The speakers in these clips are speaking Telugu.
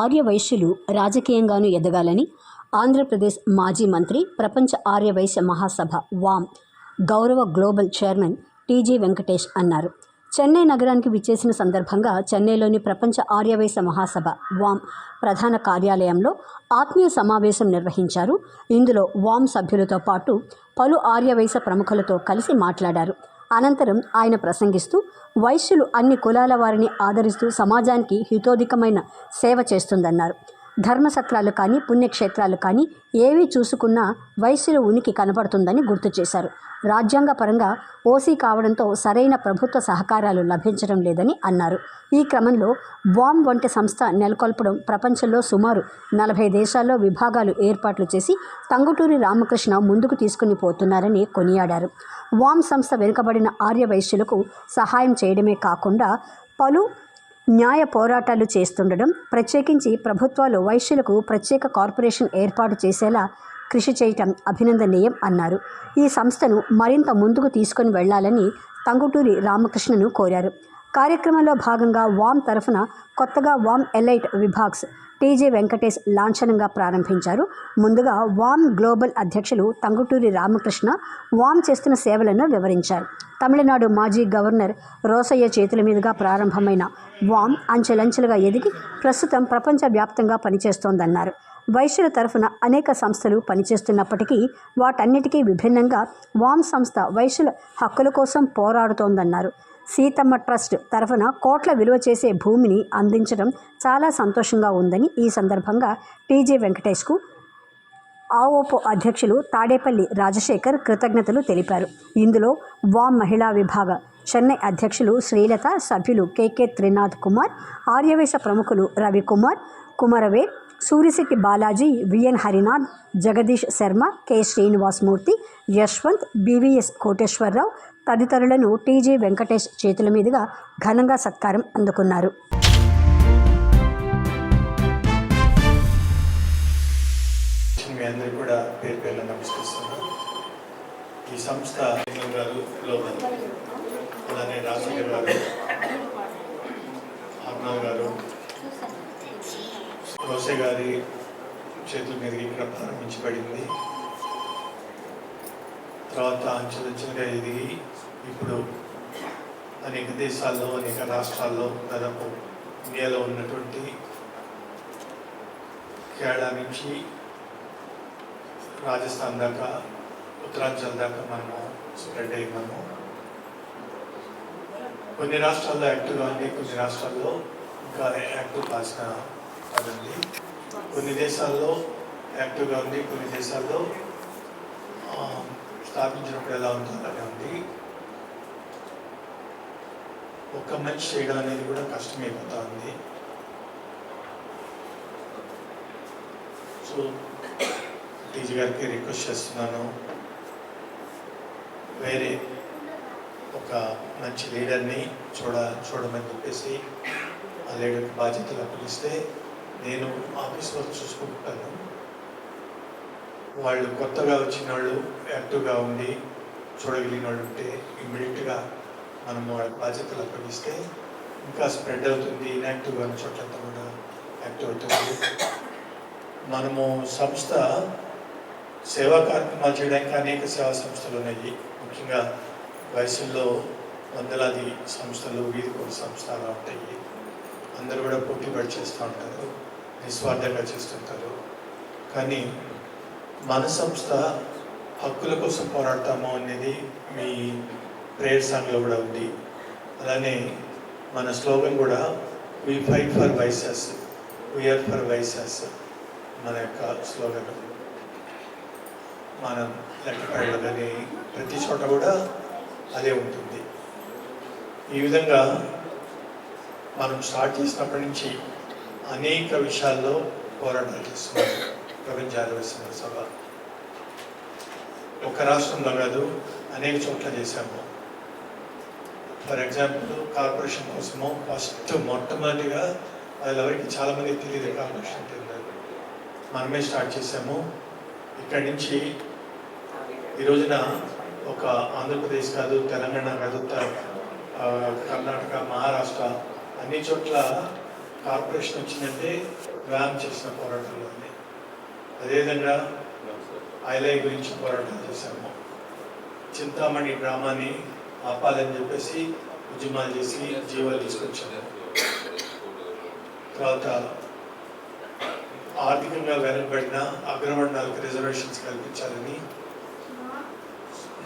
ఆర్య వైశ్యులు రాజకీయంగానూ ఎదగాలని ఆంధ్రప్రదేశ్ మాజీ మంత్రి ప్రపంచ ఆర్య వైశ్య మహాసభ వామ్ గౌరవ గ్లోబల్ చైర్మన్ టీజీ వెంకటేష్ అన్నారు. చెన్నై నగరానికి విచ్చేసిన సందర్భంగా చెన్నైలోని ప్రపంచ ఆర్యవైశ్య మహాసభ వామ్ ప్రధాన కార్యాలయంలో ఆత్మీయ సమావేశం నిర్వహించారు. ఇందులో వామ్ సభ్యులతో పాటు పలు ఆర్యవైశ్య ప్రముఖులతో కలిసి మాట్లాడారు. అనంతరం ఆయన ప్రసంగిస్తూ వైశ్యులు అన్ని కులాల వారిని ఆదరిస్తూ సమాజానికి హితోధికమైన సేవ చేస్తుందన్నారు. ధర్మసత్రాలు కానీ పుణ్యక్షేత్రాలు కానీ ఏవి చూసుకున్నా వైశ్యుల ఉనికి కనపడుతుందని గుర్తు చేశారు. రాజ్యాంగపరంగా ఓసీ కావడంతో సరైన ప్రభుత్వ సహకారాలు లభించడం లేదని అన్నారు. ఈ క్రమంలో వామ్ వంటి సంస్థ నెలకొల్పడం ప్రపంచంలో సుమారు నలభై దేశాల్లో విభాగాలు ఏర్పాట్లు చేసి తంగుటూరి రామకృష్ణ ముందుకు తీసుకుని పోతున్నారని కొనియాడారు. వామ్ సంస్థ వెనుకబడిన ఆర్య వైశ్యులకు సహాయం చేయడమే కాకుండా పలు న్యాయ పోరాటాలు చేస్తుండడం ప్రత్యేకించి ప్రభుత్వాలు వైశ్యులకు ప్రత్యేక కార్పొరేషన్ ఏర్పాటు చేసేలా కృషి చేయటం అభినందనీయం అన్నారు. ఈ సంస్థను మరింత ముందుకు తీసుకొని వెళ్ళాలని తంగుటూరి రామకృష్ణను కోరారు. కార్యక్రమంలో భాగంగా వామ్ తరఫున కొత్తగా వామ్ ఎలైట్ విభాగ్స్ టీజే వెంకటేష్ లాంఛనంగా ప్రారంభించారు. ముందుగా వామ్ గ్లోబల్ అధ్యక్షులు తంగుటూరి రామకృష్ణ వామ్ చేస్తున్న సేవలను వివరించారు. తమిళనాడు మాజీ గవర్నర్ రోసయ్య చేతుల మీదుగా ప్రారంభమైన వామ్ అంచెలంచెలుగా ఎదిగి ప్రస్తుతం ప్రపంచవ్యాప్తంగా పనిచేస్తోందన్నారు. వైశ్యుల తరఫున అనేక సంస్థలు పనిచేస్తున్నప్పటికీ వాటన్నిటికీ విభిన్నంగా వామ్ సంస్థ వైశ్యుల హక్కుల కోసం పోరాడుతోందన్నారు. సీతమ్మ ట్రస్ట్ తరఫున కోట్ల విలువ చేసే భూమిని అందించడం చాలా సంతోషంగా ఉందని ఈ సందర్భంగా టీజే వెంకటేష్కు ఆఓపో అధ్యక్షులు తాడేపల్లి రాజశేఖర్ కృతజ్ఞతలు తెలిపారు. ఇందులో వామ్ మహిళా విభాగ చెన్నై అధ్యక్షులు శ్రీలత సభ్యులు కెకే త్రినాథ్ కుమార్ ఆర్యవేశ ప్రముఖులు Ravikumar కుమారవేర్ Surisetty Balaji VN Harinath Jagadish Sharma K. Srinivasamurthy Yashwanth BVS Koteswararao తదితరులను TJ Venkatesh చేతుల మీదుగా ఘనంగా సత్కారం అందుకున్నారు. మీ అందరికీ కూడా పేరు పేర్లు నమస్కరిస్తున్నాను. ఈ సంస్థ గారు గ్లోబల్ అలానే రాజశేఖర్ గారు అర్నాథ్ గారు రోసే గారి చేతుల మీదకి ఇక్కడ ప్రారంభించబడింది. తర్వాత అంచెలంచెలుగా ఎదిగి ఇప్పుడు అనేక దేశాల్లో అనేక రాష్ట్రాల్లో దాదాపు ఇండియాలో ఉన్నటువంటి కేరళ నుంచి రాజస్థాన్ దాకా ఉత్తరాంచల్ దాకా మనము స్ప్రెడ్ అయ్యాము. కొన్ని రాష్ట్రాల్లో యాక్టివ్గా ఉంది కొన్ని రాష్ట్రాల్లో ఇంకా యాక్టివ్ కాసిన కాదండి కొన్ని దేశాల్లో యాక్టివ్గా ఉంది కొన్ని దేశాల్లో స్థాపించినప్పుడు ఎలా ఉందో అలాగే ఉంది. ఒక్క మనిషి చేయడం అనేది కూడా కష్టమైపోతా ఉంది. సో టీజీ గారికి రిక్వెస్ట్ చేస్తున్నాను. వేరే ఒక మంచి లీడర్ని చూడ చూడమని చెప్పేసి ఆ లీడర్కి బాధ్యతలు అప్పగిస్తే నేను ఆఫీస్ వర్క్ చూసుకుంటాను. వాళ్ళు కొత్తగా వచ్చిన వాళ్ళు యాక్టివ్గా ఉండి చూడగలిగిన వాళ్ళు ఉంటే ఇమ్మీడియట్గా మనం వాళ్ళ బాధ్యతలు అప్పగిస్తే ఇంకా స్ప్రెడ్ అవుతుంది. ఇన్యాక్టివ్గా ఉన్న చోట్లంతా కూడా యాక్టివ్ అవుతుంది. మనము సంస్థ సేవా కార్యక్రమాలు చేయడానికి అనేక సేవా సంస్థలు ఉన్నాయి. ముఖ్యంగా వయసుల్లో వందలాది సంస్థలు వీధి కొన్ని సంస్థలు ఉంటాయి. అందరూ కూడా పోటీ పడి చేస్తూ ఉంటారు. నిస్వార్థంగా చేస్తుంటారు. కానీ మన సంస్థ హక్కుల కోసం పోరాడతాము అనేది మీ ప్రేయర్ సాంగ్లో కూడా ఉంది. అలానే మన స్లోగన్ కూడా we fight for Vysyas we are for Vysyas మన యొక్క స్లోగన్. మనం లెక్కపేడలో కానీ ప్రతి చోట కూడా అదే ఉంటుంది. ఈ విధంగా మనం స్టార్ట్ చేసినప్పటి నుంచి అనేక విషయాల్లో పోరాటాలు చేస్తున్నారు. ప్రపంచ ఆదివాసీ సభ. ఒక రాష్ట్రంలో కాదు అనేక చోట్ల చేశాము. ఫర్ ఎగ్జాంపుల్ కార్పొరేషన్ కోసము ఫస్ట్ మొట్టమొదటిగా వాళ్ళెవరికి చాలామంది తెలియదు కార్పొరేషన్ అంటే మనమే స్టార్ట్ చేసాము ఇక్కడి నుంచి ఈ రోజున ఒక ఆంధ్రప్రదేశ్ కాదు తెలంగాణ కాదు కర్ణాటక మహారాష్ట్ర అన్ని చోట్ల కార్పొరేషన్ వచ్చిందంటే వ్యాయామం చేసిన పోరాటంలోనే అదేవిధంగా ఐలై గురించి పోరాటం చేశాము. చింతామణి గ్రామాన్ని ఆపాలని చెప్పేసి ఉద్యమాలు చేసి జీవాలు తీసుకొచ్చాము. తర్వాత ఆర్థికంగా వెనకబడిన అగ్రవర్ణాలకు రిజర్వేషన్స్ కల్పించాలని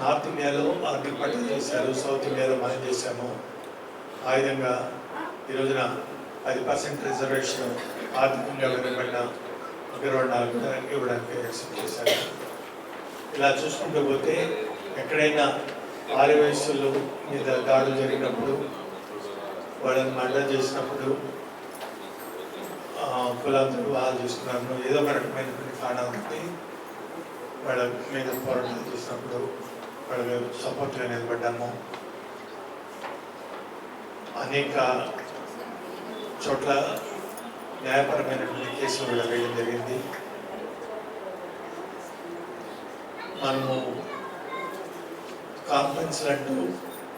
నార్త్ ఇండియాలో ఆర్థిక పట్టణం చేశారు. సౌత్ ఇండియాలో మనం చేశాము. ఆ విధంగా ఈ రోజున పది పర్సెంట్ రిజర్వేషన్ ఆర్థికంగా వెనుకబడిన అగ్రవర్ణాలకు ఇవ్వడానికి యాక్సెప్ట్ చేశారు. ఇలా చూసుకుంటూ పోతే ఎక్కడైనా ఆరు వయస్సులు మీద దాడులు జరిగినప్పుడు వాళ్ళని మర్డర్ చేసినప్పుడు ఆ, కులాంతర వివాహాలు ఏదో ఒక రకమైనటువంటి కారణాలు వాళ్ళ మీద పోరాటాలు చేసినప్పుడు వాళ్ళ సపోర్ట్గా నిలబడ్డాము అనేక చోట్ల న్యాయపరమైనటువంటి కేసులు కూడా వేయడం జరిగింది. మనము కాన్ఫరెన్స్ అంటూ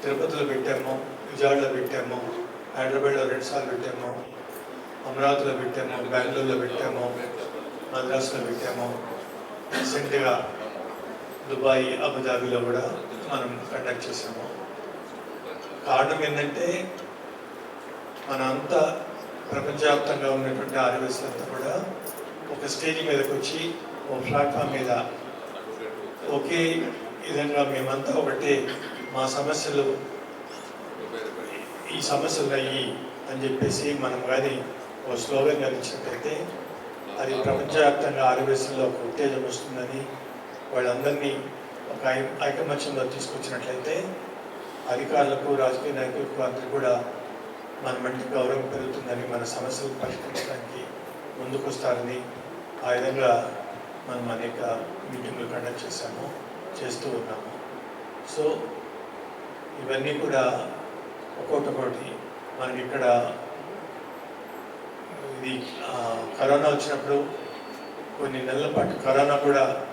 తిరుపతిలో పెట్టాము విజయవాడలో పెట్టాము హైదరాబాద్లో రెండు సార్లు పెట్టాము అమరావతిలో పెట్టాము బెంగళూరులో పెట్టాము మద్రాసులో పెట్టాము. రీసెంట్గా దుబాయ్ అబుదాబిలో కూడా మనం కండక్ట్ చేసాము కారణం ఏంటంటే మన అంతా ప్రపంచవ్యాప్తంగా ఉన్నటువంటి ఆదివాసులంతా కూడా ఒక స్టేజ్ మీదకి వచ్చి ఒక ప్లాట్ఫామ్ మీద ఒకే విధంగా మేమంతా ఒకటే మా సమస్యలు ఈ సమస్యలు అయ్యి అని చెప్పేసి మనం కానీ ఒక స్లోగన్ కానీ అది ప్రపంచవ్యాప్తంగా ఆదివాసుల్లో ఒక ఉత్తేజం వస్తుందని వాళ్ళందరినీ ఒక ఐకమత్యంలో తీసుకొచ్చినట్లయితే అధికారులకు రాజకీయ నాయకులకు అందరూ కూడా మన మంచి గౌరవం పెరుగుతుందని మన సమస్యలు పరిష్కరించడానికి ముందుకొస్తారని ఆ విధంగా మనం అనేక మీటింగ్లు కండక్ట్ చేశాము చేస్తూ ఉన్నాము. సో ఇవన్నీ కూడా ఒక్కొక్కటి ఒకటి మనకి ఇక్కడ ఇది కరోనా వచ్చినప్పుడు కొన్ని నెలల పాటు కరోనా కూడా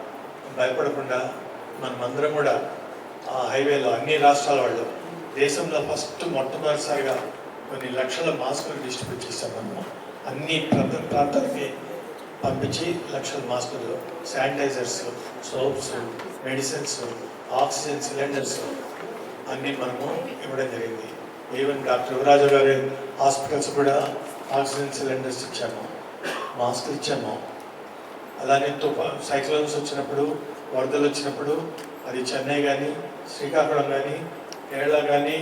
భయపడకుండా మనమందరం కూడా ఆ హైవేలో అన్ని రాష్ట్రాల వాళ్ళు దేశంలో ఫస్ట్ మొట్టమొదటిసారిగా కొన్ని లక్షల మాస్కులు డిస్ట్రిబ్యూట్ చేశాం మనము అన్ని ప్రాంత ప్రాంతాలకి పంపించి లక్షల మాస్కులు sanitizers soaps medicines oxygen cylinders అన్నీ మనము ఇవ్వడం జరిగింది. ఈవెన్ డాక్టర్ యువరాజు గారి హాస్పిటల్స్ కూడా ఆక్సిజన్ సిలిండర్స్ ఇచ్చాము. మాస్కులు ఇచ్చాము. అలానే తుఫా సైక్లోన్స్ వచ్చినప్పుడు వరదలు వచ్చినప్పుడు అది చెన్నై కానీ శ్రీకాకుళం కానీ కేరళ కానీ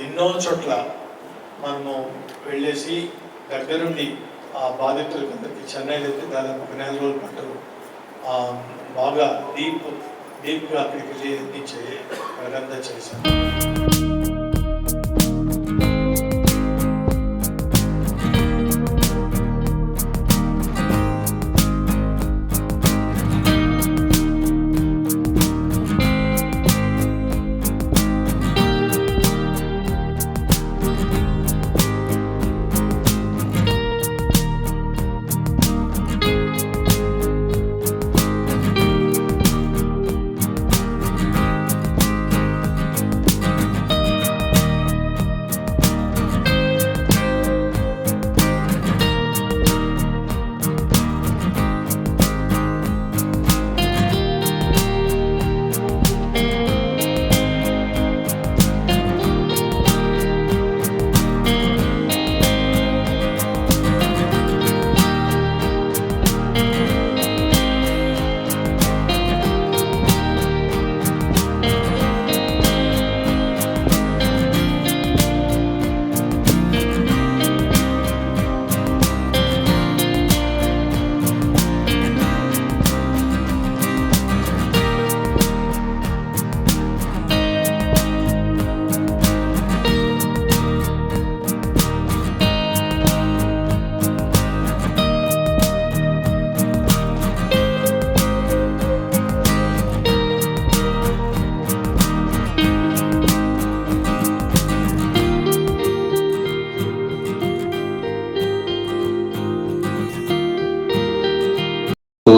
ఎన్నో చోట్ల మనము వెళ్ళేసి దగ్గరుండి ఆ బాధితులకు అందరికీ చెన్నైలో అయితే దాదాపు ఒక నెల రోజుల పాటు బాగా డీప్ డీప్గా అక్కడికి వెళ్ళి ఇచ్చే అదంతా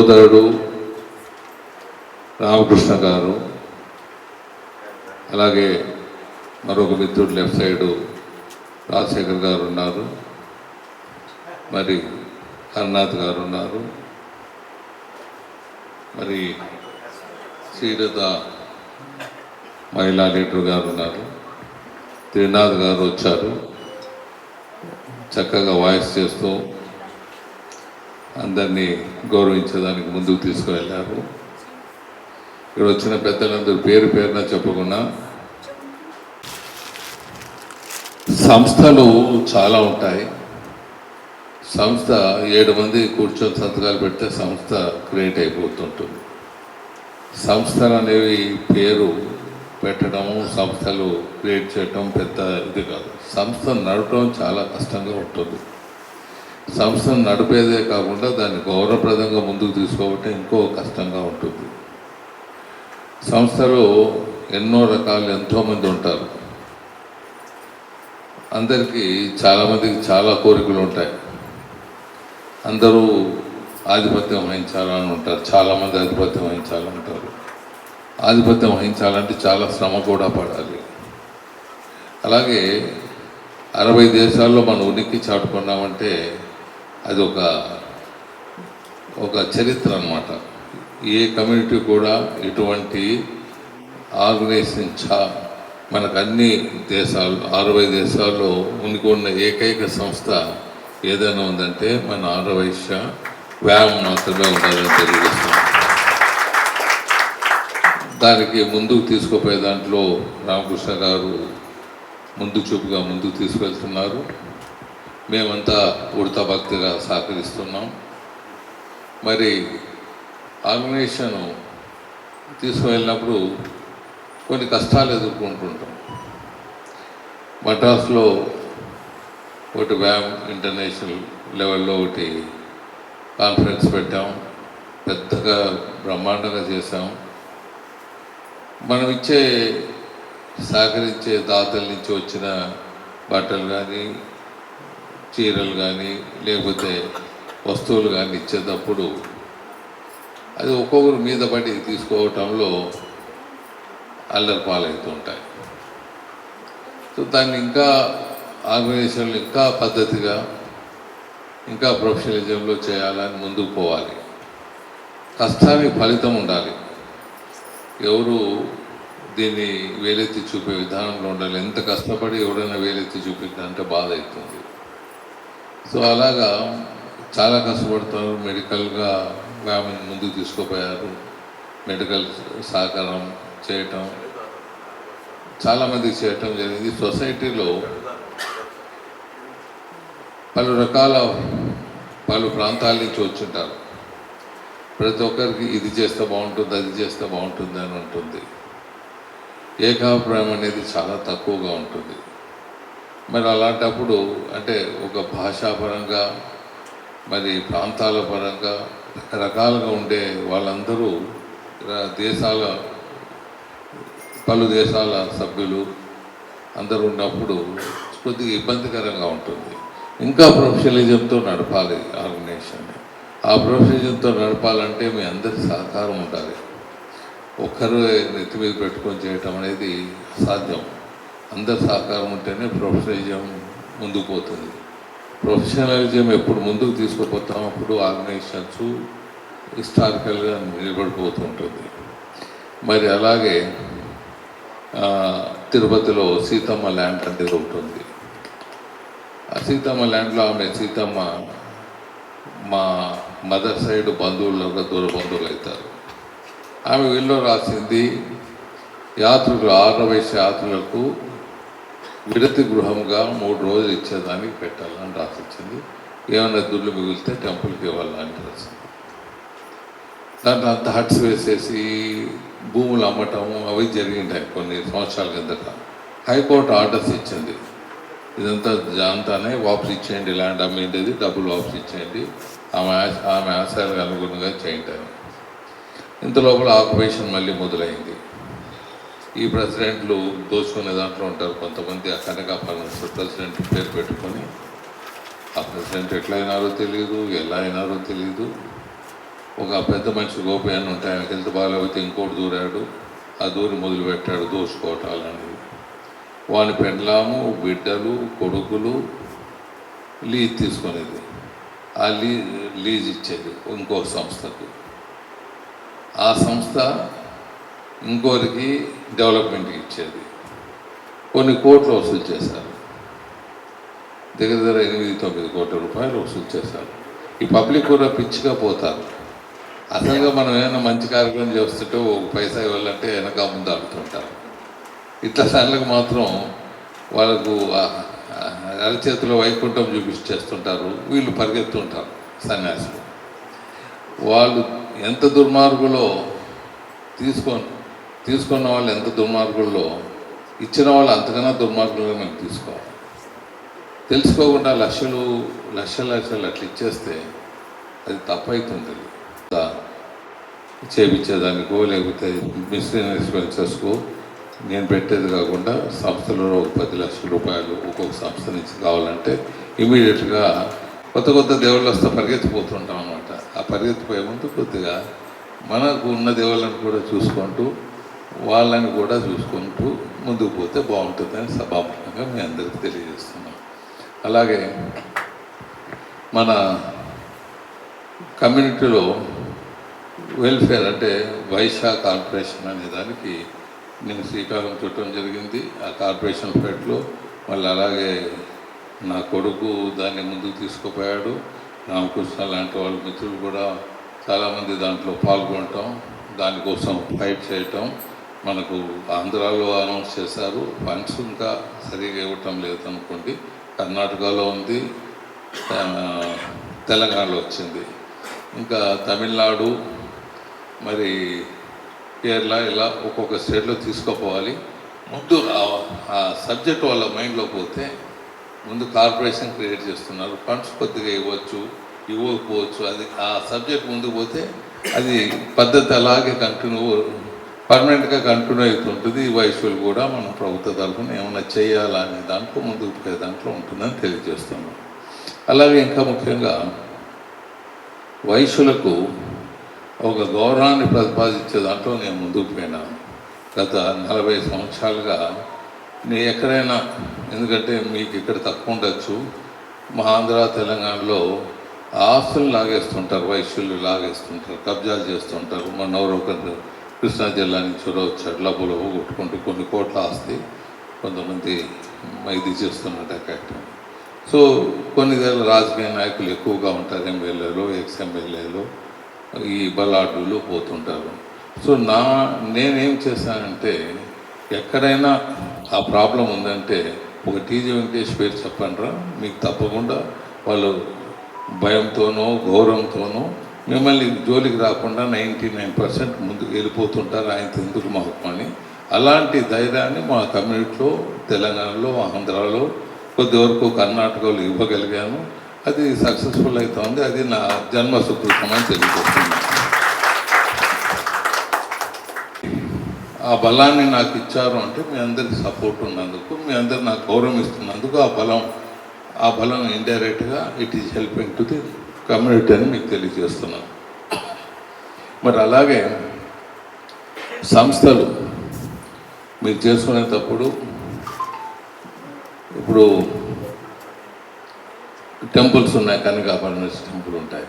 సోదరుడు రామకృష్ణ గారు అలాగే మరొక మిత్రుడు లెఫ్ట్ సైడు రాజశేఖర్ గారు ఉన్నారు మరి హర్నాథ్ గారు ఉన్నారు మరి శ్రీరథ మహిళా లీడర్ గారు ఉన్నారు. త్రినాథ్ గారు వచ్చారు. చక్కగా వాయిస్ చేస్తూ అందరినీ గౌరవించడానికి ముందుకు తీసుకువెళ్ళారు. ఇక్కడ వచ్చిన పెద్దలందరూ పేరు పేరున చెప్పకుండా సంస్థలు చాలా ఉంటాయి. సంస్థ ఏడు మంది కూర్చొని సంతకాలు పెడితే సంస్థ క్రియేట్ అయిపోతుంటుంది. సంస్థలు అనేవి పేరు పెట్టడము సంస్థలు క్రియేట్ చేయడం పెద్ద ఇది కాదు. సంస్థ నడపడం చాలా కష్టంగా ఉంటుంది. సంస్థను నడిపేదే కాకుండా దాన్ని గౌరవప్రదంగా ముందుకు తీసుకోవటం ఇంకో కష్టంగా ఉంటుంది. సంస్థలో ఎన్నో రకాలు ఎంతోమంది ఉంటారు. అందరికీ చాలామందికి చాలా కోరికలు ఉంటాయి. అందరూ ఆధిపత్యం వహించాలని ఉంటారు. చాలామంది ఆధిపత్యం వహించాలంటారు ఆధిపత్యం వహించాలంటే చాలా శ్రమ కూడా పడాలి. అలాగే అరవై దేశాల్లో మనం ఉనికి చాటుకున్నామంటే అది ఒక ఒక చరిత్ర అన్నమాట. ఏ కమ్యూనిటీ కూడా ఇటువంటి ఆర్గనైజేషన్ చా మనకు అన్ని దేశాలు అరవై దేశాల్లో ఉనికి ఉన్న ఏకైక సంస్థ ఏదైనా ఉందంటే మన ఆరవైశ్య వ్యాయామం మాత్రమే ఉండాలని తెలియజేస్తాం దానికి ముందుకు తీసుకుపోయే దాంట్లో రామకృష్ణ గారు ముందు చూపుగా ముందుకు తీసుకెళ్తున్నారు. మేమంతా ఉడత భక్తిగా సహకరిస్తున్నాం. మరి ఆర్గనైజేషన్ తీసుకువెళ్ళినప్పుడు కొన్ని కష్టాలు ఎదుర్కొంటుంటాం. మద్రాసులో ఒకటి వ్యామ్ ఇంటర్నేషనల్ లెవెల్లో ఒకటి కాన్ఫరెన్స్ పెట్టాం. పెద్దగా బ్రహ్మాండంగా చేసాం మనం ఇచ్చే సహకరించే దాతల నుంచి వచ్చిన బట్టలు కానీ చీరలు కానీ లేకపోతే వస్తువులు కానీ ఇచ్చేటప్పుడు అది ఒక్కొక్కరు మీద పడి తీసుకోవటంలో అల్లరి పాలవుతుంటాయి. సో దాన్ని ఇంకా ఆర్గనైజేషన్లు ఇంకా పద్ధతిగా ఇంకా ప్రొఫెషనలిజంలో చేయాలని ముందుకు పోవాలి. కష్టానికి ఫలితం ఉండాలి. ఎవరు దీన్ని వేలెత్తి చూపే విధానంలో ఉండాలి. ఎంత కష్టపడి ఎవరైనా వేలెత్తి చూపించాలంటే బాధ అవుతుంది. సో అలాగా చాలా కష్టపడతారు. మెడికల్గా ఆమెను ముందుకు తీసుకుపోయారు. మెడికల్ సహకారం చేయటం చాలామందికి చేయటం జరిగింది. సొసైటీలో పలు రకాల పలు ప్రాంతాల నుంచి వచ్చుంటారు. ప్రతి ఒక్కరికి ఇది చేస్తే బాగుంటుంది అది చేస్తే బాగుంటుంది అని ఉంటుంది. ఏకాభిప్రాయం అనేది చాలా తక్కువగా ఉంటుంది. మరి అలాంటప్పుడు అంటే ఒక భాషాపరంగా మరి ప్రాంతాల పరంగా రకరకాలుగా ఉండే వాళ్ళందరూ దేశాల పలు దేశాల సభ్యులు అందరూ ఉన్నప్పుడు కొద్దిగా ఇబ్బందికరంగా ఉంటుంది. ఇంకా ప్రొఫెషనలిజంతో నడపాలి ఆర్గనైజేషన్ ఆ ప్రొఫెషనలిజంతో నడపాలంటే మీ అందరి సహకారం ఉండాలి. ఒక్కరు నెత్తి మీద పెట్టుకొని చేయటం అనేది అసాధ్యం. అందరి సహకారం ఉంటేనే ప్రొఫెషనలిజం ముందుకు పోతుంది. ప్రొఫెషనలిజం ఎప్పుడు ముందుకు తీసుకుపోతాం అప్పుడు ఆర్గనైజేషన్స్ హిస్టారికల్గా నిలబడిపోతూ ఉంటుంది మరి అలాగే తిరుపతిలో సీతమ్మ ల్యాండ్ అనేది ఉంటుంది. ఆ సీతమ్మ ల్యాండ్లో ఆమె సీతమ్మ మా మదర్ సైడ్ బంధువులుగా దూర బంధువులు అవుతారు. ఆమె వీళ్ళు రాసింది యాత్రికులు ఆరవ యాత్రులకు విడతి గృహంగా మూడు రోజులు ఇచ్చేదానికి పెట్టాలని రాసిచ్చింది. ఏమైనా దుడ్లు మిగిలితే టెంపుల్కి ఇవ్వాలని రాసింది. దాంట్లో అంత హట్స్ వేసేసి భూములు అమ్మటము అవి జరిగింటాయి కొన్ని సంవత్సరాల కిందట. హైకోర్టు ఆర్డర్స్ ఇచ్చింది. ఇదంతా జాంతానే వాపస్ ఇచ్చేయండి ల్యాండ్ అమ్మేది డబ్బులు వాపస్ ఇచ్చేయండి. ఆమె ఆమె ఆశయాలకు అనుగుణంగా చేయండి ఇంత లోపల ఆక్యుపేషన్ మళ్ళీ మొదలైంది. ఈ ప్రెసిడెంట్లు దోచుకునే దాంట్లో ఉంటారు కొంతమంది ఆ కనక ప్రెసిడెంట్ పేరు పెట్టుకొని. ఆ ప్రెసిడెంట్ ఎట్లా అయినారో తెలియదు ఎలా అయినారో తెలియదు ఒక పెద్ద మనిషి గోపి అని ఉంటే ఆయనకి హెల్త్ బాగాలేకపోతే ఇంకోటి దూరాడు. ఆ దూరి మొదలుపెట్టాడు దోచుకోవటాలని. వాని పెండ్లాము బిడ్డలు కొడుకులు లీజ్ తీసుకునేది. ఆ లీ లీజ్ ఇచ్చేది ఇంకో సంస్థకు. ఆ సంస్థ ఇంకోరికి డెవలప్మెంట్కి ఇచ్చేది. కొన్ని కోట్లు వసూలు చేశారు. దగ్గర దగ్గర ఎనిమిది తొమ్మిది కోట్ల రూపాయలు వసూలు చేశారు. ఈ పబ్లిక్ కూడా పిచ్చిగా పోతారు. అసలుగా మనం ఏమైనా మంచి కార్యక్రమం చేస్తుంటే ఒక పైసా ఇవ్వాలంటే వెనక ముందు ఆడుతుంటారు ఇట్లా సార్లకు మాత్రం వాళ్ళకు అరచేతిలో వైకుంఠం చూపించేస్తుంటారు వీళ్ళు పరిగెత్తుంటారు సన్యాసులు. వాళ్ళు ఎంత దుర్మార్గులో తీసుకొని. తీసుకున్న వాళ్ళు ఎంత దుర్మార్గుల్లో ఇచ్చిన వాళ్ళు అంతకన్నా దుర్మార్గులుగా మనం తీసుకోవాలి. తెలుసుకోకుండా లక్షలు లక్షల లక్షలు అట్లా ఇచ్చేస్తే అది తప్పవుతుంది చేపించేదానికో లేకపోతే మిస్లీన్ ఎక్స్పెన్సెస్కో నేను పెట్టేది కాకుండా సంస్థలో ఒక పది లక్షల రూపాయలు ఒక్కొక్క సంస్థ నుంచి కావాలంటే ఇమీడియట్గా కొత్త కొత్త దేవుళ్ళు వస్తే పరిగెత్తిపోతుంటాం అనమాట ఆ పరిగెత్తిపోయే ముందు కొద్దిగా మనకు ఉన్న దేవుళ్ళని కూడా చూసుకుంటూ వాళ్ళని కూడా చూసుకుంటూ ముందుకు పోతే బాగుంటుందని సభాపరంగా మీ అందరికీ తెలియజేస్తున్నాం. అలాగే మన కమ్యూనిటీలో వెల్ఫేర్ అంటే వైశా కార్పొరేషన్ అనే దానికి నేను శ్రీకాకుళం చుట్టడం జరిగింది. ఆ కార్పొరేషన్ పేటలో మళ్ళీ అలాగే నా కొడుకు దాన్ని ముందుకు తీసుకుపోయాడు. రామకృష్ణ లాంటి వాళ్ళ మిత్రులు కూడా చాలామంది దాంట్లో పాల్గొనటం దానికోసం ఫైట్ చేయటం మనకు ఆంధ్రాలో అనౌన్స్ చేశారు. ఫండ్స్ ఇంకా సరిగా ఇవ్వటం లేదు అనుకోండి కర్ణాటకలో ఉంది. తెలంగాణలో వచ్చింది. ఇంకా తమిళనాడు మరి కేరళ ఇలా ఒక్కొక్క స్టేట్లో తీసుకుపోవాలి. ముందు ఆ- సబ్జెక్ట్ వాళ్ళ మైండ్లో పోతే ముందు కార్పొరేషన్ క్రియేట్ చేస్తున్నారు. ఫండ్స్ కొద్దిగా ఇవ్వచ్చు ఇవ్వకపోవచ్చు. అది ఆ సబ్జెక్ట్ ముందు పోతే అది పద్ధతి అలాగే కంటిన్యూ పర్మనెంట్గా కంటిన్యూ అవుతుంటుంది. ఈ వయసులు కూడా మనం ప్రభుత్వ తరఫున ఏమైనా చేయాలా అనే దాంట్లో ముందుకు పోయే దాంట్లో ఉంటుందని తెలియజేస్తున్నాం. అలాగే ఇంకా ముఖ్యంగా వైశ్యులకు ఒక గౌరవాన్ని ప్రతిపాదించే దాంట్లో నేను ముందుకు పోయినాను. గత నలభై సంవత్సరాలుగా నేను ఎక్కడైనా ఎందుకంటే మీకు ఇక్కడ తక్కువ ఉండొచ్చు మా ఆంధ్ర తెలంగాణలో ఆస్తులు లాగేస్తుంటారు వైశ్యులు లాగేస్తుంటారు కబ్జాలు చేస్తుంటారు మన ఎవరో కృష్ణా జిల్లా నుంచి కూడా వచ్చాడు లబ్బులు కొట్టుకుంటూ కొన్ని కోట్ల ఆస్తి కొంతమంది ఇది చేస్తున్నట్టు అక్కడ సో కొన్ని దగ్గర రాజకీయ నాయకులు ఎక్కువగా ఉంటారు ఎమ్మెల్యేలు ఎక్స్ ఎమ్మెల్యేలు ఈ బలాఢ్యులు పోతుంటారు. సో నా నేనేం చేశానంటే ఎక్కడైనా ఆ ప్రాబ్లం ఉందంటే ఒక టీజీ వెంకటేష్ పేరు చెప్పండిరా మీకు తప్పకుండా వాళ్ళు భయంతోనో గౌరవంతోనో మిమ్మల్ని జోలికి రాకుండా నైంటీ నైన్ పర్సెంట్ ముందుకు వెళ్ళిపోతుంటారు ఆయన ఎందుకు మాకు అని అలాంటి ధైర్యాన్ని మా కమ్యూనిటీలో తెలంగాణలో ఆంధ్రాలో కొద్ది వరకు కర్ణాటకలో ఇవ్వగలిగాను. అది సక్సెస్ఫుల్ అవుతుంది. అది నా జన్మ సుకృతం అని తెలియజేస్తుంది ఆ బలాన్ని నాకు ఇచ్చారు అంటే మీ అందరికి సపోర్ట్ ఉన్నందుకు మీ అందరు నాకు గౌరవం ఇస్తున్నందుకు ఆ బలం ఆ బలం ఇండైరెక్ట్గా it is helping to the community అని మీకు తెలియజేస్తున్నాను. మరి అలాగే సంస్థలు మీరు చేసుకునేటప్పుడు ఇప్పుడు టెంపుల్స్ ఉన్నాయి కనుక టెంపుల్ ఉంటాయి.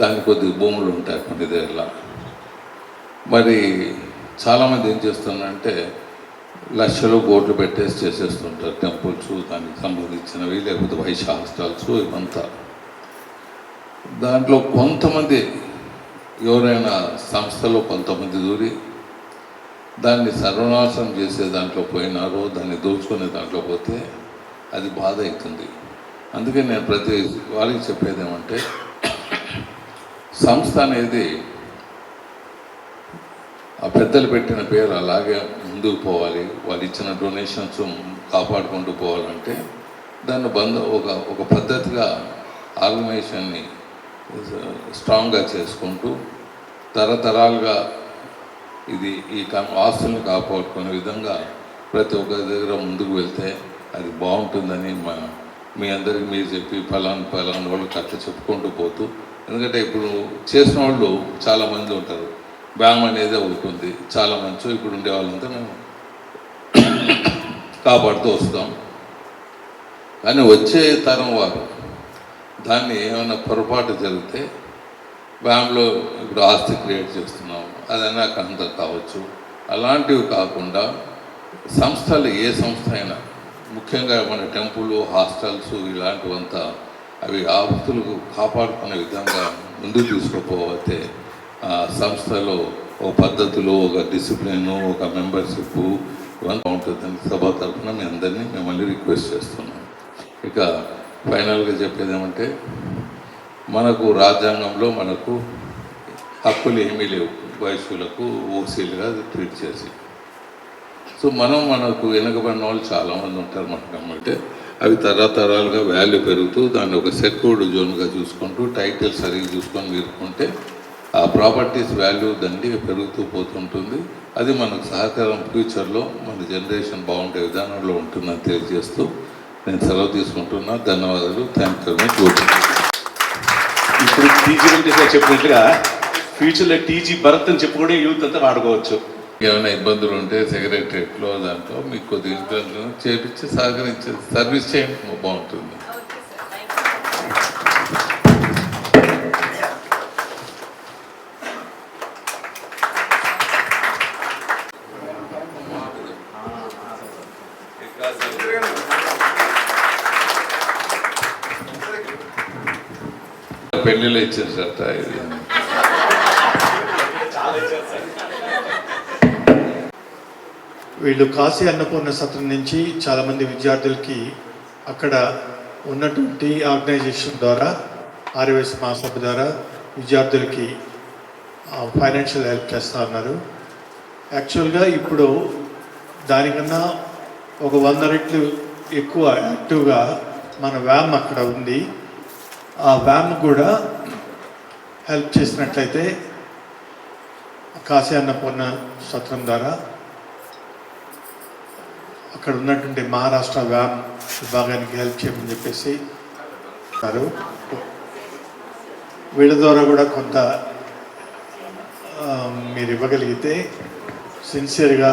దానికి కొద్ది భూములు ఉంటాయి కొన్ని దగ్గర మరి చాలామంది ఏం చేస్తున్నారంటే లక్షలు కోట్లు పెట్టేసి చేసేస్తుంటారు టెంపుల్స్ దానికి సంబంధించినవి లేకపోతే వైశ్య హాస్టల్స్ ఇవంతా. దాంట్లో కొంతమంది ఎవరైనా సంస్థలో కొంతమంది దూరి దాన్ని సర్వనాశనం చేసే దాంట్లో పోయినారో దాన్ని దోచుకునే దాంట్లో పోతే అది బాధ అవుతుంది. అందుకే నేను ప్రతి వారికి చెప్పేది ఏమంటే సంస్థ అనేది ఆ పెద్దలు పెట్టిన పేరు అలాగే ముందుకు పోవాలి వాళ్ళు ఇచ్చిన డొనేషన్స్ కాపాడుకుంటూ పోవాలంటే దాన్ని బంధ ఒక ఒక పద్ధతిగా ఆర్గనైజేషన్ని స్ట్రాంగ్గా uh, చేసుకుంటూ తరతరాలుగా ఇది ఈ కా- కాపాడుకునే విధంగా ప్రతి ఒక్కరి దగ్గర ముందుకు వెళ్తే అది బాగుంటుందని మా మీ అందరికి మీరు చెప్పి ఫలాన్ ఫలాన్ వాళ్ళకి అట్లా చెప్పుకుంటూ పోతూ ఎందుకంటే ఇప్పుడు చేసిన వాళ్ళు చాలామంది ఉంటారు. బ్యామ్ అనేది అవుతుంది చాలా మంచి ఇప్పుడు ఉండే వాళ్ళంతా మేము కాపాడుతూ వస్తాం. కానీ వచ్చే తరం వారు దాన్ని ఏమైనా పొరపాటు జరిగితే వ్యామ్లో ఇప్పుడు ఆస్తి క్రియేట్ చేస్తున్నాం అదైనా అంత కావచ్చు. అలాంటివి కాకుండా సంస్థలు ఏ సంస్థ అయినా ముఖ్యంగా మన టెంపుల్ హాస్టల్స్ ఇలాంటివంతా అవి ఆస్తులకు కాపాడుకునే విధంగా ముందుకు తీసుకుపోతే ఆ సంస్థలో ఒక పద్ధతులు ఒక డిసిప్లిన్ ఒక మెంబర్షిప్ ఇవన్నీ ఉంటుందని సభ తరఫున మీ అందరినీ మిమ్మల్ని రిక్వెస్ట్ చేస్తున్నాం ఇక ఫైనల్గా చెప్పేది ఏమంటే మనకు రాజ్యాంగంలో మనకు హక్కులు ఏమీ లేవు. వయస్సులకు ఓసీలుగా ట్రీట్ చేసి. సో మనం మనకు వెనుకబడిన వాళ్ళు చాలామంది ఉంటారు మనకు అంటే అవి తరతరాలుగా వాల్యూ పెరుగుతూ దాన్ని ఒక సెక్యూర్డ్ జోన్గా చూసుకుంటూ టైటిల్ సరిగ్గా చూసుకొని వీరుకుంటే ఆ ప్రాపర్టీస్ వాల్యూ దండి పెరుగుతూ పోతుంటుంది. అది మనకు సహకారం ఫ్యూచర్లో మన జనరేషన్ బాగుండే విధానంలో ఉంటుందని తెలియజేస్తూ నేను సెలవు తీసుకుంటున్నా. ధన్యవాదాలు. థ్యాంక్ యూ మచ్ ఇప్పుడు టీజీ వెంకటేష్ గారు ఫ్యూచర్లో టీజీ భరత్ అని చెప్పి కూడా యూత్ అంతా వాడుకోవచ్చు. ఏమైనా ఇబ్బందులు ఉంటే సెక్రటరియట్లో దాంట్లో మీకు కొద్దిగా చేపించి సహకరించే సర్వీస్ చేయండి. బాగుంటుంది. పెళ్ళిళ్ళు ఇచ్చేసారట ఇది వీళ్ళు కాశీ అన్నపూర్ణ సత్రం నుంచి చాలామంది విద్యార్థులకి అక్కడ ఉన్నటువంటి ఆర్గనైజేషన్ ద్వారా ఆర్యవైస్ మహాసభ ద్వారా విద్యార్థులకి ఫైనాన్షియల్ హెల్ప్ చేస్తూ ఉన్నారు. యాక్చువల్గా ఇప్పుడు దానికన్నా ఒక వంద రెట్లు ఎక్కువ యాక్టివ్గా మన వ్యామ్ అక్కడ ఉంది. ఆ వ్యామ్ కూడా హెల్ప్ చేసినట్లయితే కాశీ అన్నపూర్ణ సత్రం ద్వారా అక్కడ ఉన్నటువంటి మహారాష్ట్ర వ్యామ్ విభాగానికి హెల్ప్ చేయమని చెప్పేసి వారు వీళ్ళ ద్వారా కూడా కొంత మీరు ఇవ్వగలిగితే సిన్సియర్గా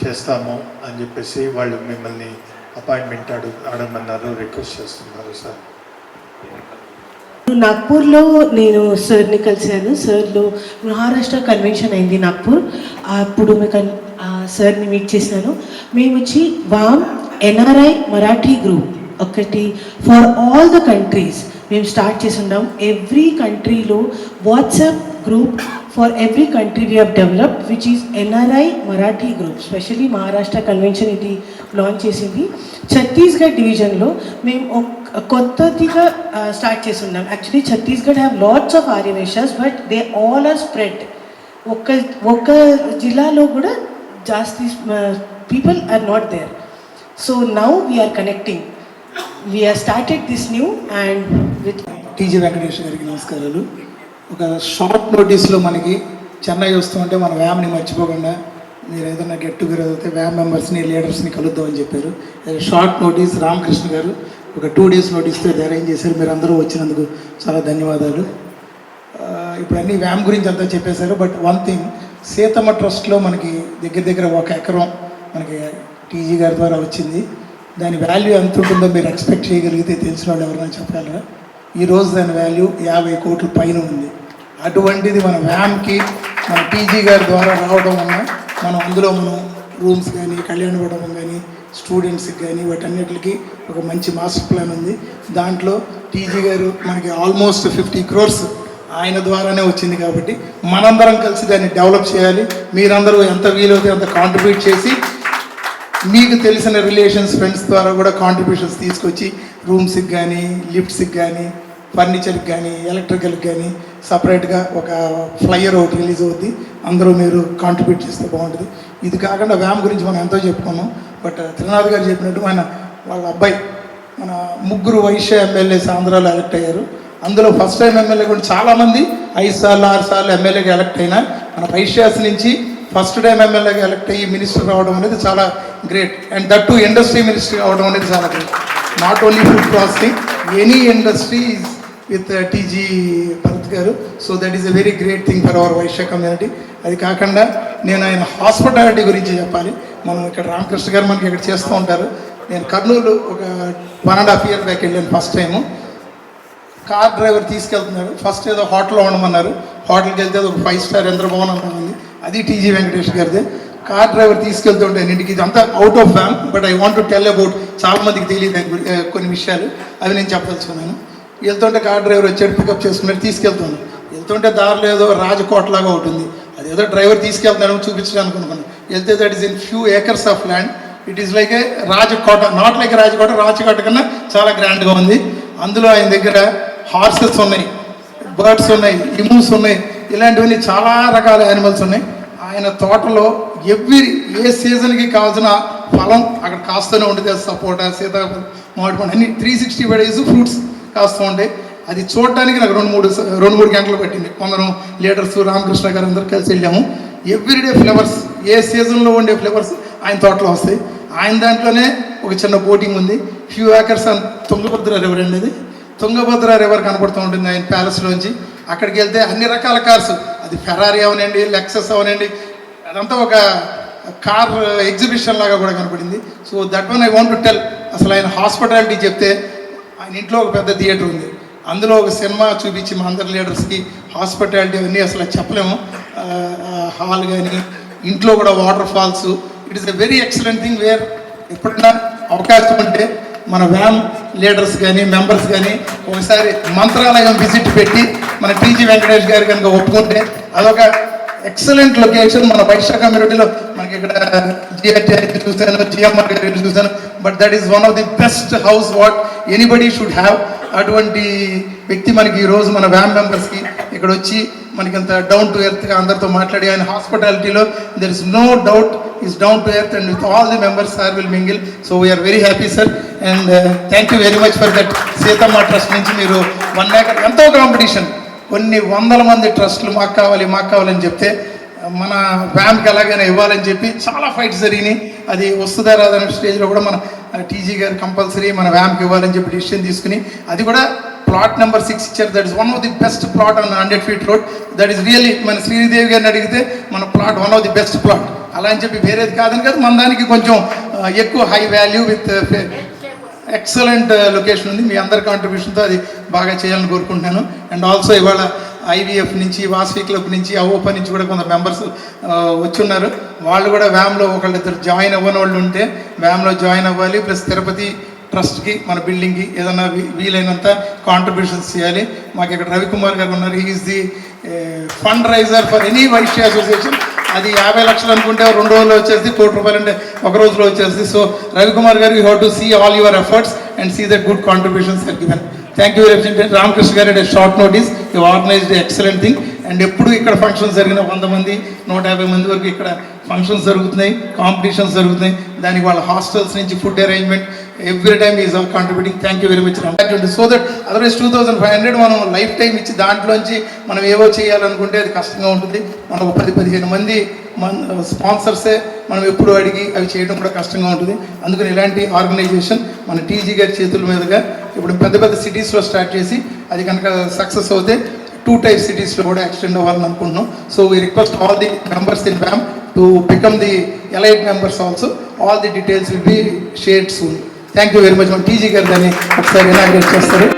చేస్తాము అని చెప్పేసి వాళ్ళు మిమ్మల్ని అపాయింట్మెంట్ అడుగు అడగమన్నారు రిక్వెస్ట్ చేస్తున్నారు సార్. నాగ్పూర్లో నేను సార్ని కలిశాను. సార్లో మహారాష్ట్ర కన్వెన్షన్ అయింది నాగ్పూర్. అప్పుడు మీకు సార్ని మీట్ చేశాను. మేము వచ్చి వామ్ ఎన్ఆర్ఐ మరాఠీ గ్రూప్ ఒకటి ఫర్ ఆల్ ద కంట్రీస్ మేము స్టార్ట్ చేస్తున్నాం. ఎవ్రీ కంట్రీలో WhatsApp group for every country we have developed which is NRI Marathi group specially Maharashtra convention ఇది లాంచ్ చేసింది. ఛత్తీస్గఢ్ డివిజన్లో మేము కొత్తదిగా స్టార్ట్ చేసి ఉన్నాం actually Chhattisgarh have lots of Arya Vysyas but they all are spread ఒక్క ఒక్క జిల్లాలో కూడా జాస్తి people are not there so now we are connecting we are started this new and with TG Venkatesh గారికి నమస్కారాలు. ఒక షార్ట్ నోటీస్లో మనకి చెన్నై వస్తుంటే మన వ్యామ్ని మర్చిపోకుండా మీరు ఏదైనా గెట్ టుగెదర్ అయితే వ్యామ్ మెంబర్స్ని లీడర్స్ని కలుద్దామని చెప్పారు. షార్ట్ నోటీస్ రామకృష్ణ గారు. ఒక టూ డేస్ నోటీస్తో ఇది అరేంజ్ చేశారు. మీరు అందరూ వచ్చినందుకు చాలా ధన్యవాదాలు. ఇప్పుడు అన్ని వ్యామ్ గురించి అంతా చెప్పేశారు. బట్ వన్ థింగ్ సీతమ్మ ట్రస్ట్లో మనకి దగ్గర దగ్గర ఒక ఎకరం మనకి టీజీ గారి ద్వారా వచ్చింది. దాని వాల్యూ ఎంత ఉంటుందో మీరు ఎక్స్పెక్ట్ చేయగలిగితే తెలిసిన వాళ్ళు ఎవరైనా చెప్పగలరా? ఈ రోజు దాని వాల్యూ యాభై కోట్ల పైన ఉంది. అటువంటిది మన వ్యామ్కి మన టీజీ గారి ద్వారా రావడం వల్ల మనం అందులో మనం రూమ్స్ కానీ కళ్యాణ మండపం కానీ స్టూడెంట్స్కి కానీ వాటన్నిటికి ఒక మంచి మాస్టర్ ప్లాన్ ఉంది. దాంట్లో టీజీ గారు మనకి ఆల్మోస్ట్ ఫిఫ్టీ క్రోర్స్ ఆయన ద్వారానే వచ్చింది కాబట్టి మనందరం కలిసి దాన్ని డెవలప్ చేయాలి. మీరందరూ ఎంత వీలవుతే అంత కాంట్రిబ్యూట్ చేసి మీకు తెలిసిన రిలేషన్స్ ఫ్రెండ్స్ ద్వారా కూడా కాంట్రిబ్యూషన్స్ తీసుకొచ్చి రూమ్స్కి కానీ లిఫ్ట్స్కి కానీ ఫర్నిచర్కి కానీ ఎలక్ట్రికల్కి కానీ సపరేట్గా ఒక ఫ్లైయర్ ఒకటి రిలీజ్ అవుద్ది. అందరూ మీరు కాంట్రిబ్యూట్ చేస్తే బాగుంటుంది. ఇది కాకుండా వ్యాయామం గురించి మనం ఎంతో చెప్పుకున్నాం. బట్ త్రినాథ్ గారు చెప్పినట్టు ఆయన వాళ్ళ అబ్బాయి మన ముగ్గురు వైశ్య ఎమ్మెల్యేస్ ఆంధ్రాలో ఎలక్ట్ అయ్యారు. అందులో ఫస్ట్ టైం ఎమ్మెల్యే కూడా చాలామంది ఐదు సార్లు ఆరు సార్లు ఎమ్మెల్యేగా ఎలక్ట్ అయినా మన వైశ్యాస్ నుంచి ఫస్ట్ టైం ఎమ్మెల్యేగా ఎలక్ట్ అయ్యి మినిస్టర్ రావడం అనేది చాలా great. And that to industry minister అవడం అనేది చాలా great. Not only food processing any industry with TG Pant garu. So that is a very great thing for our Vysya community అది కాకుండా నేను ఆయన హాస్పిటాలిటీ గురించి చెప్పాలి. మనం ఇక్కడ రామకృష్ణ గారు మనకి ఇక్కడ చేస్తూ ఉంటారు. నేను కర్నూలు ఒక one and half year back వెళ్ళాను ఫస్ట్ టైము కార్ డ్రైవర్ తీసుకెళ్తున్నారు. ఫస్ట్ ఏదో హోటల్లో ఉండమన్నారు. హోటల్కి వెళ్తే ఒక ఫైవ్ స్టార్ ఇంద్రభవన్ అని. అది టీజీ వెంకటేష్ గారిది. కార్ డ్రైవర్ తీసుకెళ్తుంటే ఇంటికి ఇదంతా out of fam but I want to tell about చాలా మందికి తెలియదు దాని కొన్ని విషయాలు. అవి నేను చెప్పదలుచుకున్నాను. వెళ్తుంటే కార్ డ్రైవర్ వచ్చాడు పికప్ చేసుకున్నాడు తీసుకెళ్తున్నాను వెళ్తుంటే దారిలో ఏదో రాజకోటలాగా ఉంటుంది. అది ఏదో డ్రైవర్ తీసుకెళ్తాను చూపించడానికి అనుకున్నాను. వెళ్తే that is in few acres of land it is like a rajakota not like rajakota rajakota కన్నా చాలా గ్రాండ్గా ఉంది. అందులో ఆయన దగ్గర హార్సెస్ ఉన్నాయి బర్డ్స్ ఉన్నాయి లిమూస్ ఉన్నాయి ఇలాంటివన్నీ చాలా రకాల యానిమల్స్ ఉన్నాయి. ఆయన తోటలో ఎవ్రీ ఏ సీజన్కి కావాల్సిన ఫలం అక్కడ కాస్తూనే ఉంటుంది. సపోటా సీతాఫలం మామిడి పండు అన్ని three sixty five days fruits కాస్తూ ఉంటాయి అది చూడడానికి నాకు రెండు మూడు రెండు మూడు గంటలు పట్టింది. కొందరు లీడర్స్ రామకృష్ణ గారు అందరూ కలిసి వెళ్ళాము. ఎవ్రీడే ఫ్లవర్స్ ఏ సీజన్లో ఉండే ఫ్లవర్స్ ఆయన తోటలో వస్తాయి. ఆయన దాంట్లోనే ఒక చిన్న బోటింగ్ ఉంది. Few acres and Tungabhadra river అనేది. తుంగభద్ర రివర్ కనపడుతూ ఉంటుంది ఆయన ప్యాలెస్లోంచి అక్కడికి వెళ్తే అన్ని రకాల కార్స్ అది ఫెరారీ అవనండి లెక్సస్ అవనండి. అదంతా ఒక కార్ ఎగ్జిబిషన్ లాగా కూడా కనపడింది. So that one I want to tell అసలు ఆయన హాస్పిటాలిటీ చెప్తే ఆయన ఇంట్లో ఒక పెద్ద థియేటర్ ఉంది. అందులో ఒక సినిమా చూపించి మా అందరి లీడర్స్కి హాస్పిటాలిటీ అవన్నీ అసలు చెప్పలేము. హాల్ కానీ ఇంట్లో కూడా waterfalls. It is a very excellent thing where ఎప్పుడైనా అవకాశం ఉంటే మన వ్యాన్ లీడర్స్ కానీ మెంబర్స్ కానీ ఒకసారి మంత్రాలయం విజిట్ పెట్టి మన టీజీ వెంకటేష్ గారు కనుక ఒప్పుకుంటే అదొక ఎక్సలెంట్ లొకేషన్ మన వైశాఖ కమ్యూనిటీలో మనకి ఇక్కడ జిఆర్టీ చూశాను చూశాను but that is one of the best house what anybody should have అటువంటి వ్యక్తి మనకి ఈ రోజు మన వ్యామ్ మెంబర్స్కి ఇక్కడ వచ్చి మనకి అంత డౌన్ టు ఎర్త్గా అందరితో మాట్లాడి ఆయన హాస్పిటాలిటీలో there is no doubt is down to earth and with all the members sir will mingle so we are very happy sir and thank you very much for that Seethamma trust నుంచి మీరు వన్ ఏకర్ ఎంతో కాంపిటీషన్ కొన్ని వందల మంది ట్రస్ట్లు మాకు కావాలి మాకు కావాలని చెప్తే మన వ్యామ్కి ఎలాగైనా ఇవ్వాలని చెప్పి చాలా ఫైట్స్ జరిగినాయి. అది వస్తుందా రాదన్న స్టేజ్లో కూడా మన టీజీ గారు కంపల్సరీ మన వ్యామ్కి ఇవ్వాలని చెప్పి డిసిషన్ తీసుకుని అది కూడా ప్లాట్ నెంబర్ సిక్స్ ఇచ్చారు. That is one of the best plot on hundred feet road. That is really మన శ్రీదేవి గారిని అడిగితే మన plot one of the best plot. అలా అని చెప్పి వేరేది కాదని కాదు మన దానికి కొంచెం ఎక్కువ high value with excellent location ఉంది. మీ అందరి కాంట్రిబ్యూషన్తో అది బాగా చేయాలని కోరుకుంటున్నాను. అండ్ ఆల్సో ఇవాళ ఐవీఎఫ్ నుంచి వాసవి క్లబ్ నుంచి అవోప నుంచి కూడా కొంత మెంబర్స్ వచ్చున్నారు. వాళ్ళు కూడా వ్యామ్లో ఒకళ్ళిద్దరు జాయిన్ అవ్వని వాళ్ళు ఉంటే వ్యామ్లో జాయిన్ అవ్వాలి. ప్లస్ తిరుపతి ట్రస్ట్కి మన బిల్డింగ్కి ఏదైనా వీలైనంత కాంట్రిబ్యూషన్స్ చేయాలి. మాకు ఇక్కడ రవికుమార్ గారు ఉన్నారు. Is the fund raiser for any Vysya association అది యాభై లక్షలు అనుకుంటే రెండు రోజుల్లో వచ్చేసి కోటి రూపాయలు అంటే ఒక రోజులో వచ్చేసి so Ravikumar garu you have to see all your efforts and see the good contributions are given thank you representative Ramakrishna garu at short notice you organised excellent thing and ఎప్పుడు ఇక్కడ ఫంక్షన్స్ జరిగిన వంద మంది నూట యాభై మంది వరకు ఇక్కడ ఫంక్షన్స్ జరుగుతున్నాయి కాంపిటీషన్స్ జరుగుతున్నాయి. దానికి వాళ్ళ హాస్టల్స్ నుంచి food arrangement every time is all contributing thank you very much so that otherwise two thousand five hundred మనం లైఫ్ టైం ఇచ్చి దాంట్లోంచి మనం ఏవో చేయాలనుకుంటే అది కష్టంగా ఉంటుంది. మనం ఒక పది పదిహేను మంది మన స్పాన్సర్సే మనం ఎప్పుడు అడిగి అవి చేయడం కూడా కష్టంగా ఉంటుంది. అందుకని ఇలాంటి ఆర్గనైజేషన్ మన టీజీ గారి చేతుల మీదుగా ఇప్పుడు పెద్ద పెద్ద సిటీస్లో స్టార్ట్ చేసి అది కనుక సక్సెస్ అవుతే టూ టైప్ సిటీస్లో కూడా ఎక్స్టెండ్ అవ్వాలని అనుకుంటున్నాం. So we request all the members in వ్యామ్ to become the elite members also all the details will be shared soon thank you very much మన టీజీ గారు దాన్ని ఒకసారి ఇనాగ్రేట్ చేస్తారు.